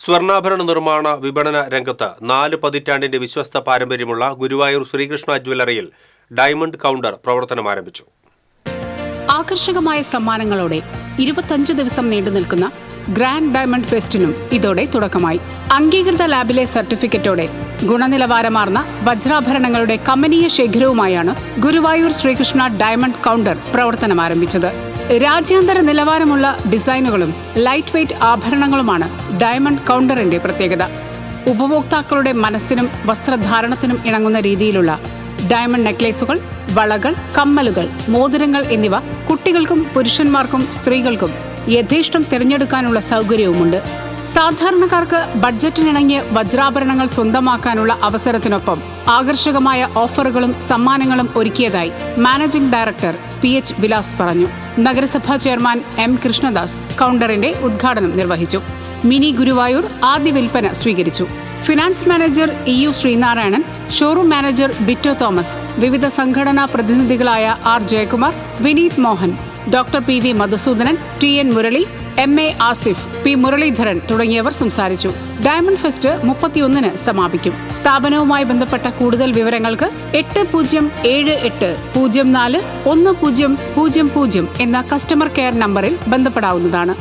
സ്വർണാഭരണ നിർമ്മാണ വിപണന രംഗത്ത് നാല് പതിറ്റാണ്ടിന്റെ വിശ്വസ്ത പാരമ്പര്യമുള്ള ഗുരുവായൂർ ശ്രീകൃഷ്ണ ജ്വല്ലറിയിൽ ഡയമണ്ട് കൗണ്ടർ പ്രവർത്തനം ആരംഭിച്ചു. ആകർഷകമായ സമ്മാനങ്ങളോടെ ഇരുപത്തഞ്ച് ദിവസം നീണ്ടു നിൽക്കുന്ന ഗ്രാൻഡ് ഡയമണ്ട് ഫെസ്റ്റിനും ഇതോടെ തുടക്കമായി. അംഗീകൃത ലാബിലെ സർട്ടിഫിക്കറ്റോടെ ഗുണനിലവാരമാർന്ന വജ്രാഭരണങ്ങളുടെ കമനീയ ശേഖരവുമായാണ് ഗുരുവായൂർ ശ്രീകൃഷ്ണ ഡയമണ്ട് കൗണ്ടർ പ്രവർത്തനം ആരംഭിച്ചത്. രാജ്യാന്തര നിലവാരമുള്ള ഡിസൈനുകളും ലൈറ്റ് വെയ്റ്റ് ആഭരണങ്ങളുമാണ് ഡയമണ്ട് കൗണ്ടറിന്റെ പ്രത്യേകത. ഉപഭോക്താക്കളുടെ മനസ്സിനും വസ്ത്രധാരണത്തിനും ഇണങ്ങുന്ന രീതിയിലുള്ള ഡയമണ്ട് നെക്ലേസുകൾ വളകൾ കമ്മലുകൾ മോതിരങ്ങൾ എന്നിവ കുട്ടികൾക്കും പുരുഷന്മാർക്കും സ്ത്രീകൾക്കും യഥേഷ്ടം തിരഞ്ഞെടുക്കാനുള്ള സൗകര്യവുമുണ്ട്. സാധാരണക്കാർക്ക് ബഡ്ജറ്റിനിണങ്ങിയ വജ്രാഭരണങ്ങൾ സ്വന്തമാക്കാനുള്ള അവസരത്തിനൊപ്പം ആകർഷകമായ ഓഫറുകളും സമ്മാനങ്ങളും ഒരുക്കിയതായി managing director P H Vilas പറഞ്ഞു. നഗരസഭാ ചെയർമാൻ എം കൃഷ്ണദാസ് കൗണ്ടറിന്റെ ഉദ്ഘാടനം നിർവഹിച്ചു. മിനി ഗുരുവായൂർ ആദ്യ വിൽപ്പന സ്വീകരിച്ചു. Finance manager E U Sreenarayanan showroom manager Bitto Thomas വിവിധ സംഘടനാ പ്രതിനിധികളായ R Jayakumar Vineeth Mohan doctor P V Madhusoodanan T N Murali M A Asif P Muraleedharan തുടങ്ങിയവർ സംസാരിച്ചു. ഡയമണ്ട് ഫെസ്റ്റ് മുപ്പത്തിയൊന്നിന് സമാപിക്കും. സ്ഥാപനവുമായി ബന്ധപ്പെട്ട കൂടുതൽ വിവരങ്ങൾക്ക് എട്ട് പൂജ്യം ഏഴ് എട്ട് പൂജ്യം നാല് ഒന്ന് പൂജ്യം പൂജ്യം പൂജ്യം എന്ന കസ്റ്റമർ കെയർ നമ്പറിൽ ബന്ധപ്പെടാവുന്നതാണ്.